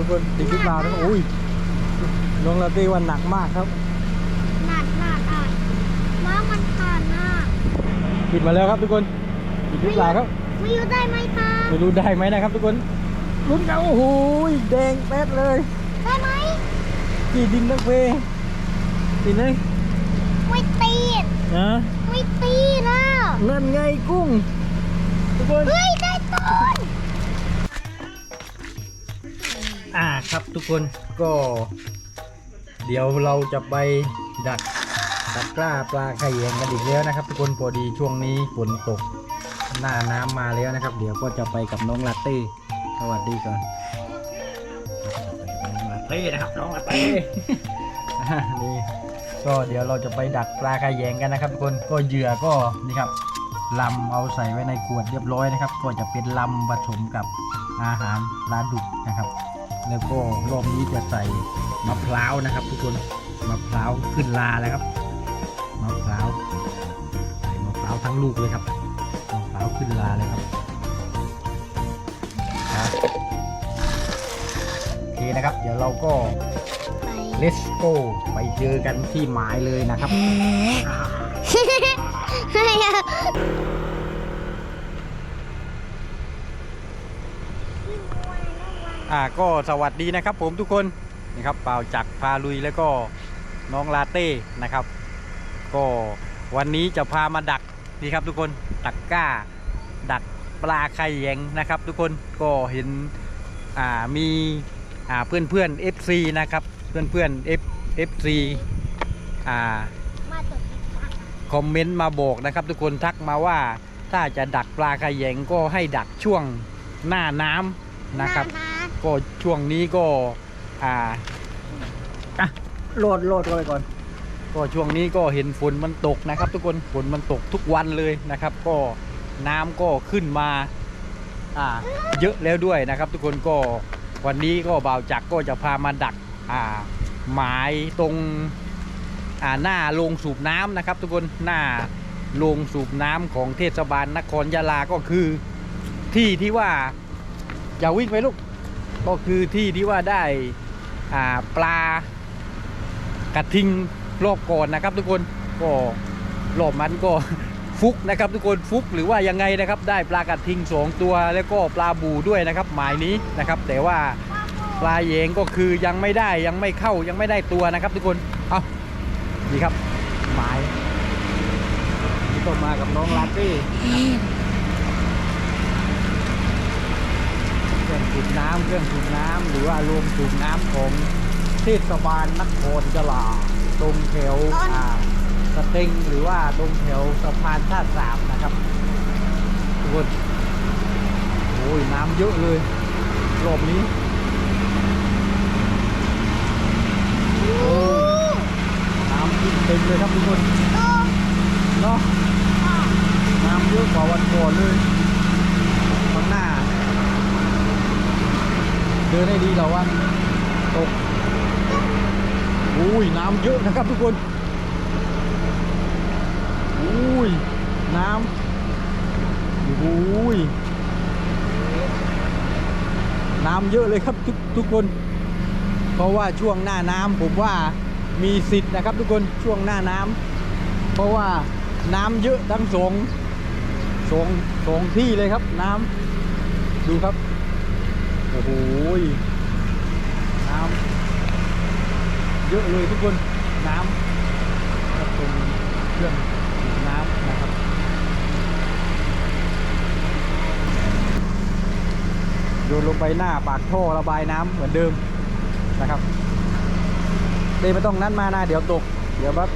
ทุกคนติดขึ้นมาแล้วอุ้ยน้องลาเต้วันหนักมากครับ หนักหนักอะน้องมันขาดหน้าปิดมาแล้วครับทุกคนติดขึ้นมาครับ ไม่รู้ได้ไหมคะไม่รู้ได้ไหมนะครับ ทุกคนลุ้นกันโอ้โหแดงแป๊ดเลย ได้ไหมกี่ดินนักเวติดไหมไม่ตีดนะไม่ตีดนะนั่นไงกุ้งทุกคนเฮ้ยได้ ทุกคนก็เดี๋ยวเราจะไปดักดักกล้าปลาไข่แยงกันอีกแล้วนะครับ ทุกคนพอดีช่วงนี้ฝนตกหน้าน้ำมาแล้วนะครับ เดี๋ยวก็จะไปกับน้องลาเต้สวัสดีก่อนน้องลาเต้นะครับน้องลาเต้อ่านี่ก็เดี๋ยวเราจะไปดักปลาไข่แยงกันนะครับทุกคนก็เหยื่อก็นี่ครับลำเอาใส่ไว้ในขวดเรียบร้อยนะครับ ก็จะเป็นลำผสมกับอาหารปลาดุกนะครับ แล้วก็รอบนี้จะใส่มะพร้าวนะครับ ทุกคนมะพร้าวขึ้นลาแล้วครับมะพร้าวใส่มะพร้าวทั้งลูกเลยครับมะพร้าวขึ้นลาเลยครับครับโอเคนะครับ เดี๋ยวเราก็ไป let's go ไปเจอกันที่หมายเลยนะครับ อ่าก็สวัสดีนะครับผมทุกคนนะครับเปล่าจักพาลุยแล้วก็น้องลาเต้นะครับ ก็วันนี้จะพามาดักนี่ครับทุกคนดักก้า ดักปลาไข่แยงนะครับ ทุกคนก็เห็นอ่ามีอ่าเพื่อนเพื่อน FC นะครับเพื่อนเพื่อน F FC อ่ามาตกอีกฝั่งคอมเมนต์มาบอกนะครับ ทุกคนทักมาว่าถ้าจะดักปลาไข่แยงก็ให้ดักช่วงหน้าน้ำนะครับ ก็ช่วงนี้ก็อ่าอะโหลดโหลดเลยก่อน ก็ช่วงนี้ก็เห็นฝนมันตกนะครับ ทุกคนฝนมันตกทุกวันเลยนะครับ ก็น้ำก็ขึ้นมาอ่าเยอะแล้วด้วยนะครับ ทุกคนก็วันนี้ก็บ่าวจักรก็จะพามาดักอ่าหมายตรงอ่าหน้าโรงสูบน้ำนะครับ ทุกคนหน้าโรงสูบน้ำของเทศบาลนครยะลาก็คือ ที่ที่ว่า อย่าวิ่งไปลูก ก็คือที่ที่ว่าได้าปลากระทิงรอบก่อนนะครับ ทุกคนก็รอบมันก็ฟุกนะครับ ทุกคนฟุกหรือว่ายังไงนะครับ ได้ปลากระทิงสองตัวแล้วก็ปลาบูด้วยนะครับ หมายนี้นะครับ แต่ว่าปลาเยงก็คือยังไม่ได้ยังไม่เข้ายังไม่ได้ตัวนะครับ ทุกคนเอานี่ครับหมายนี่ก็มากับน้องลาเต้เครื่องสูบ น้ำเครื่องสูบน้ำหรือว่าโรงสูบน้ำของเทศบาลนครยะลาตรงแถวอ่าสเต็งหรือว่าตรงแถวสะพานท่าสามนะครับทุกคนโอ้ยน้ำเยอะเลยรอบนี้โอ้ยน้ำขึ้นเต็มเลยครับทุกคนโตเนาะอะน้ำเยอะกว่าวันก่อนเลยข้างหน้า เดินให้ดีเราว่าตกโอ้ยน้ำเยอะนะครับทุกคนอุ้ยน้ำอุ้ยน้ำเยอะเลยครับทุกทุกคน เพราะว่าช่วงหน้าน้ำผมว่ามีสิทธิ์นะครับ ทุกคนช่วงหน้าน้ำเพราะว่าน้ำเยอะทั้งสองสองสองที่เลยครับน้ำดูครับ อ้โหน้ำเยอะเลยทุกคนน้ำครับตรงเครื่องสูบน้ำนะครับโยนลงไปหน้าปากท่อระบายน้ำเหมือนเดิมนะครับเดไม่ต้องนั้นมานะเดี๋ยวตก เดี๋ยวแบบ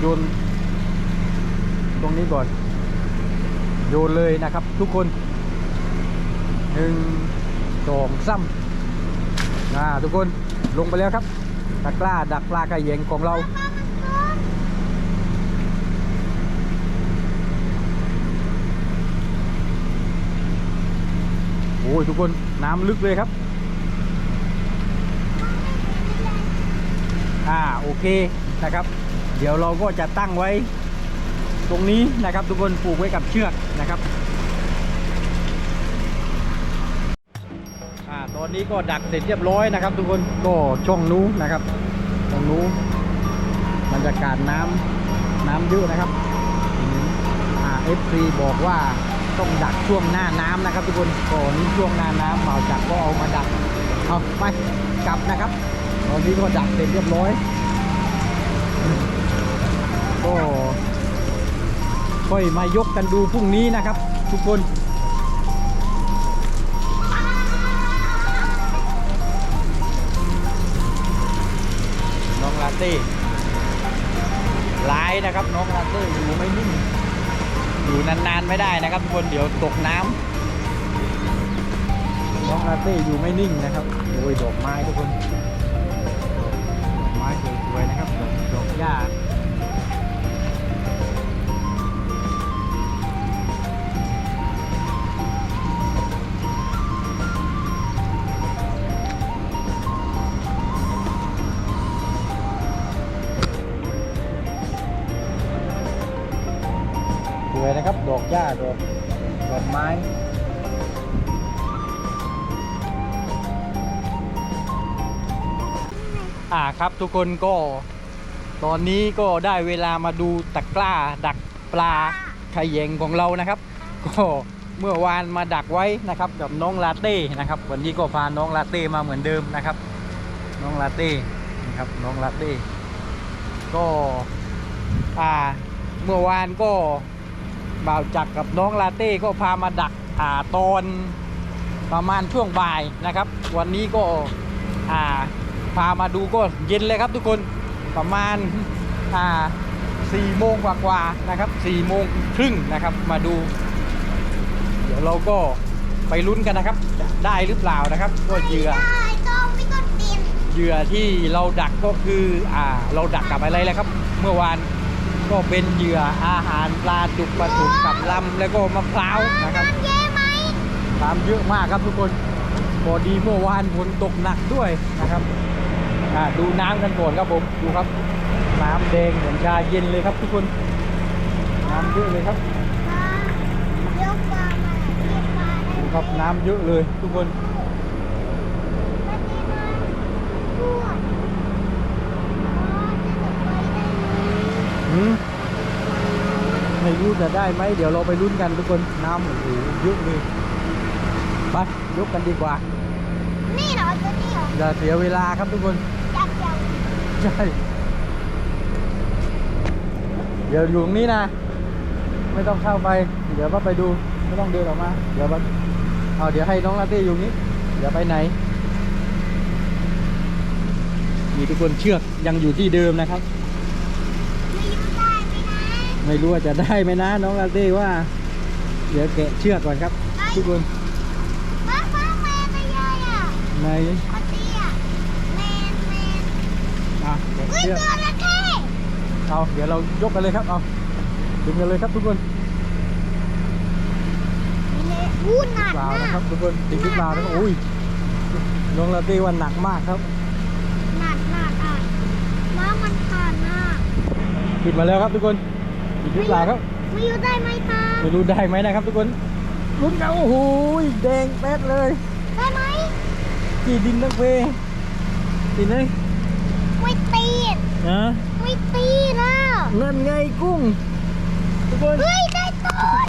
โยนตรงนี้ก่อนโยนเลยนะครับทุกคน หนึ่งสองสามอ่าทุกคนลงไปแล้วครับตะกร้าดักปลากระเยงของเราโอ้ยทุกคนน้ำลึกเลยครับ อ่าโอเคนะครับ เดี๋ยวเราก็จะตั้งไว้ตรงนี้นะครับทุกคนผูกไว้กับเชือกนะครับ อนนี้ก็ดักเสร็จเรียบร้อยนะครับ ทุกคนก็ช่องนู้นนะครับตรงนู้นบรรยากาศน้ำน้ำเยอะนะครับอ่าเอฟซีบอกว่าต้องดักช่วงหน้าน้ำนะครับ ทุกคนก่อนนี้ช่วงหน้าน้ำเมาจักก็เอามาดักเอาไปกลับนะครับ ตอนนี้ก็ดักเสร็จเรียบร้อยก็ค่อยมายกกันดูพรุ่งนี้นะครับ ทุกคน ต้ลายนะครับน้องลาเต้อยู่ไม่นิ่งอยู่นานๆไม่ได้นะครับทุกคนเดี๋ยวตกน้ำน้องลาเต้อยู่ไม่นิ่งนะครับโอ้ยดอกไม้ทุกคนดอกไม้สวยๆนะครับดอกดอกหญ้า ญ้าดอกดอกไม้อ่าครับทุกคนก็ตอนนี้ก็ได้เวลามาดูตะกร้า ดักปลาขยงของเรานะครับ ก็เมื่อวานมาดักไว้นะครับ กับน้องลาเต้นะครับ วันนี้ก็พาน้องลาเต้มาเหมือนเดิมนะครับ น้องลาเต้นะครับน้องลาเต้ก็อ่าเมื่อวานก็ บ่าวจักรกับน้องลาเต้ก็พามาดักอ่าตอนประมาณช่วงบ่ายนะครับ วันนี้ก็อ่าพามาดูก็เย็นเลยครับทุกคนประมาณอ่าสี่โมงกว่าๆนะครับสี่โมงครึ่งนะครับมาดู เดี๋ยวเราก็ไปลุ้นกันนะครับจะได้หรือเปล่านะครับก็เหยื่อได้ต้องไม่ต้องตีนเหยื่อที่เราดักก็คืออ่าเราดักกับอะไรแล้วครับ เมื่อวาน ก็เป็นเหยื่ออาหารปลาดุกปลาถุงกับลำแล้วก็มะพร้าวนะครับน้ำเย้ไหมน้ำเยอะมากครับทุกคนพอดีเมื่อวานฝนตกหนักด้วยนะครับอ่าดูน้ำกันก่อนครับผมดูครับ น้ำแดงเหมือนชาเย็นเลยครับทุกคน น้ำเยอะเลยครับปลาเลี้ยวปลามาเลี้ยวปลาได้ดูไหมครับน้ำเยอะเลยทุกคน แล้วนี่นะทั่วอ๋อจะตกไปได้ไหม หืมไม่รู้ จะได้ไหมเดี๋ยวเราไปลุ้นกันทุกคนน้ำโอ้โหเยอะเลยไปยกกันดีกว่า นี่เหรอตัวนี้เหรออย่าเสียเวลาครับทุกคนจับเดียวใช่เดี๋ยวอยู่ตรงนี้นะ ไม่ต้องเข้าไป เดี๋ยวว่าไปดูไม่ต้องเดินออกมา เดี๋ยวว่าเอาเดี๋ยวให้น้องลาเต้อยู่นี้เดี๋ยวไปไหนมีทุกคนเชือกยังอยู่ที่เดิมนะครับ ไม่รู้ได้ไหมนะไม่รู้ว่าจะได้ไหมนะน้องลาเต้ว่า เดี๋ยวแกะเชือกก่อนครับ ทุกคนฟ้าฟ้าแมนอะไรอะในปะเตี้ยแมนแมนอะแกะอุ้ยเชือกตัวละเข้เอาเดี๋ยวเรายกกันเลยครับเอาดึงกันเลยครับทุกคนนี่เลยอู้หนักเปล่ามานะกครับทุกคนติดที่เปล่านะครับอุ้ยน้องลาเต้ว่าหนักมากครับ หนักหนักอะว่ามันขาดมากปิดมาแล้วครับทุกคนปิด หรือเปล่าครับ ไม่รู้ได้ไหมคะไม่รู้ได้ไหมนะครับทุกคนลุ้นกันโอ้โหแดงแป๊ดเลยได้ไหมกี่ดินนักเวติดเลยไม่ตีนนะไม่ตีนอะนั่นไงกุ้งทุกคนเฮ้ยได้ต้น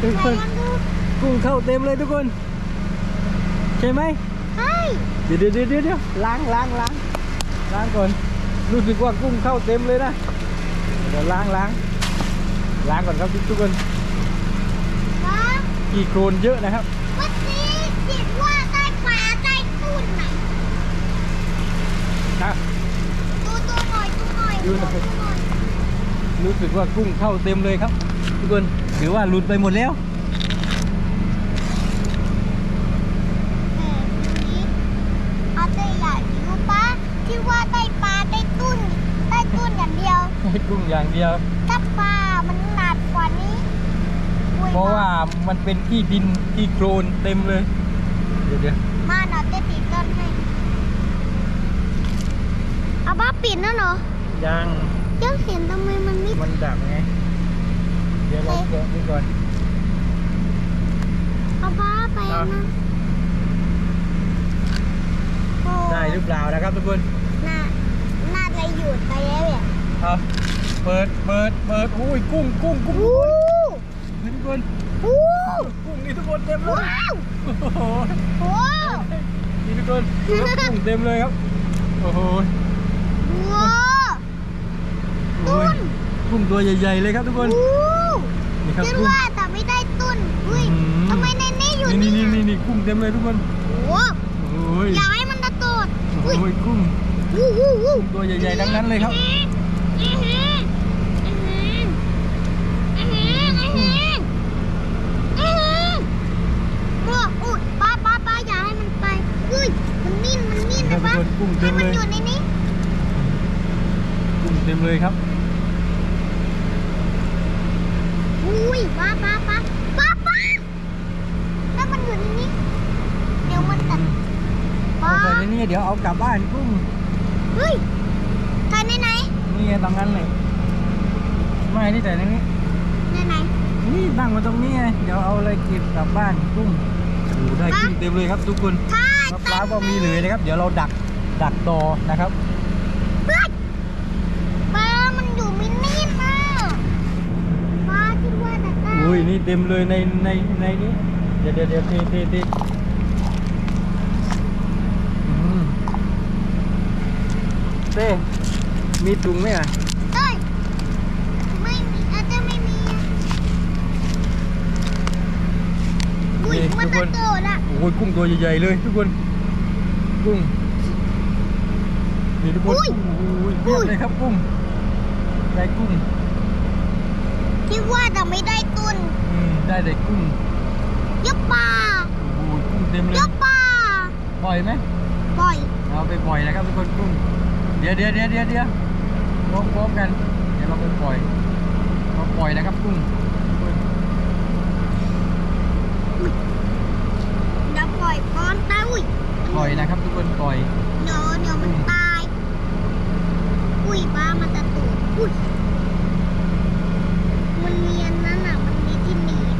ทุกไหนคนลองดูกุ้งเข้าเต็มเลยทุกคน ใช่ไหมใช่เดี๋ยวเดี๋ยวเดี๋ยวเดี๋ยวล้างล้างล้างล้างก่อนรู้สึกว่ากุ้งเข้าเต็มเลยนะเดี๋ยวล้างล้าง ล้างก่อนครับทุกคนว้ากี่โครนเยอะนะครับวันนี้คิดว่าได้ปลาได้ตุ้นไหนนะดูตัวหน่อยดูหน่อยดูหน่อยดูหน่อยรู้สึกว่ากุ้งเข้าเต็มเลยครับ ทุกคนถือว่าหลุดไปหมดแล้วเออดูนี้เอาแต่อยากรู้ปะที่ว่าได้ปลาได้ตุ้นได้ตุ้นอย่างเดียวให้กุ้งอย่างเดียวถ้าปลามันหนักกว่านี้อุ้ย เพราะว่ามันเป็นที่ดินที่โครนเต็มเลย เดี๋ยวเดี๋ยวมาหน่อยจะปิดต้นให้เอาบ้าปิดนั่นเหรอยังยังเห็นทำไมมันไม่มันดับไง เดี๋ยวเราแกะนี่ก่อนเอาบ้าไปเอานะรือเปล่านะครับทุกคนน่าน่าจะหยุดไปแล้วเนี่ยเอาเปิดเปิดเปิดอุ้ยกุ้งกุ้งกุ้งอู้นี่ทุก คนอู้กุ้งนี่ทุกคนเต็มเลยว้าวโอ้โหโอ้นี่ทุกคนดูครับกุ้งเต็มเลยครับโอ้โหว้าโอ้ยตุ้นกุ้งตัวใหญ่ๆเลยครับทุกคนอู้นี่ครับคิดกุ้งว่าแต่ไม่ได้ตุ้นอุ้ยอืมทำไมในนี้อยู่นี่นี่นี่นี่อะนี่กุ้งเต็มเลยทุกคนโอ้โอ้ยอยากให้มันตะโกดโอ้อุ้ยยกุ้งอู้อู้อู้ตัวใหญ่ๆทั้งนั้นเลยครับ อื้อหืออื้อหืออื้อหืออื้อหืออื้อหือโอ้อุ้ยป้าป้าป้าอย่าให้มันไปอุ้ยมันนิ่นมันนิ่น ครั นะ บ ป้า ทุกคนกุ้งเต็ ให้ ม มัน เลย อยู่ในนี้ กุ้งเต็มเลยครับ อุ้ยป้าป้าป้าป้าป้าถ้ามันอยู่ในนี้ เดี๋ยวมันจะ เอา ป้า ใส่ในนี้เดี๋ยวเอากลับบ้านกุ้ง เฮ้ยใส่ในไหน นี่ไงตรงนั้นเลยไม่นี่ใส่ในนี้ในไหนนี่ตั้งมาตรงนี้ไงเดี๋ยวเอาอะไรเก็บกลับบ้านกุ้งโอ้โหได้กุ้งเต็มเลยครับทุกคนใช่มะพร้าวก็มีเหลยนะครับ เดี๋ยวเราดักดักต่อนะครับเฮ้ยป้ามันอยู่มินนี่นนะป้าคิดว่าแต่ได้อุ้ยนี่เต็มเลยในในในนี้เดี๋ยวเดี๋ยวเดี๋ยวเทเทเทอืมเต้ มีถุงไหมอะเอ้ยไม่มีอาจจะไม่มีอะอุ้ยนี่มันทุกตะคนโกนอะโอ้ยกุ้งตัวใหญ่ๆเลยทุกคน กุ้งนี่ทุกคนอุ้ยโอ้ยเพียบเลยครับกุ้งได้กุ้งคิดว่าจะไม่ได้ตุนอืมได้แต่กุ้งยกป่าโอ้โหกุ้งเต็มเลยยกป่าปล่อยไหมปล่อยเอาไปปล่อยนะครับทุกคนกุ้งเดี๋ยวเดี๋ยวเดี๋ยวเดี๋ยว เดี๋ยวพร้อมพร้อมกัน เดี๋ยวเราไปปล่อยเราปล่อยนะครับกุ้งจะปล่อยก้อนตายอุ้ยปล่อยนะครับทุกคนปล่อยเดี๋ยวเดี๋ยวมันตาย อุ้ยป้ามันจะตูดอุ้ยมันเนียนนั่นน่ะมันมีที่หนีบ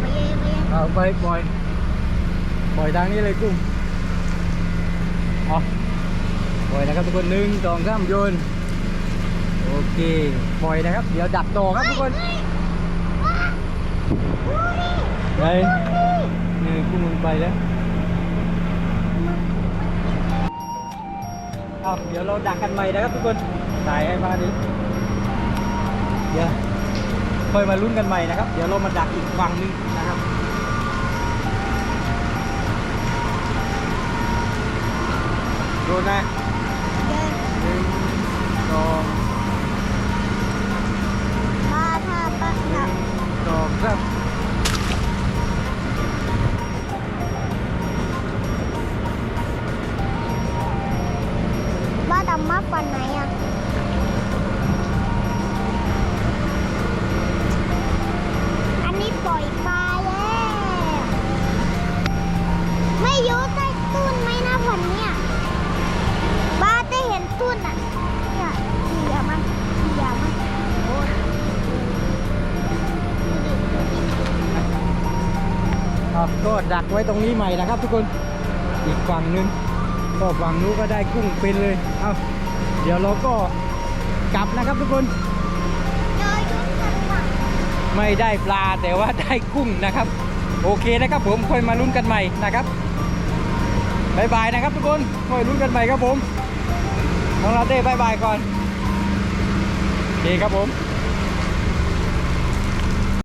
ไปเยไปเยเอาไปปล่อย ปล่อยทางนี้เลยกุ้งเอา ปล่อยนะครับทุกคนหนึ่งสองสามโยนโอเคปล่อยนะครับ เดี๋ยวดักต่อครับทุกคนเฮ้ยว้าอุ้ยไปนี่กุ้งมันไปแล้วเอาเดี๋ยวเราดักกันใหม่นะครับทุกคนถ่ายให้มาดิเดี๋ยวค่อยมาลุ้นกันใหม่นะครับ เดี๋ยวเรามาดักอีกฝั่งนึงนะครับโดนนะ ดองป้าถ้าป้าหนึ่งสองสาม ดักไว้ตรงนี้ใหม่นะครับ ทุกคนอีกฝั่งหนึงก็ฝั่งนู้นก็ได้กุ้งเป็นเลยเอาเดี๋ยวเราก็กลับนะครับทุกคนไม่ได้ปลาแต่ว่าได้กุ้งนะครับ โอเคนะครับผมค่อยมาลุ้นกันใหม่นะครับบายบายนะครับทุกคนค่อยลุ้นกันใหม่ครับผมน้องลาเต้บายบายก่อนโอเคครับผม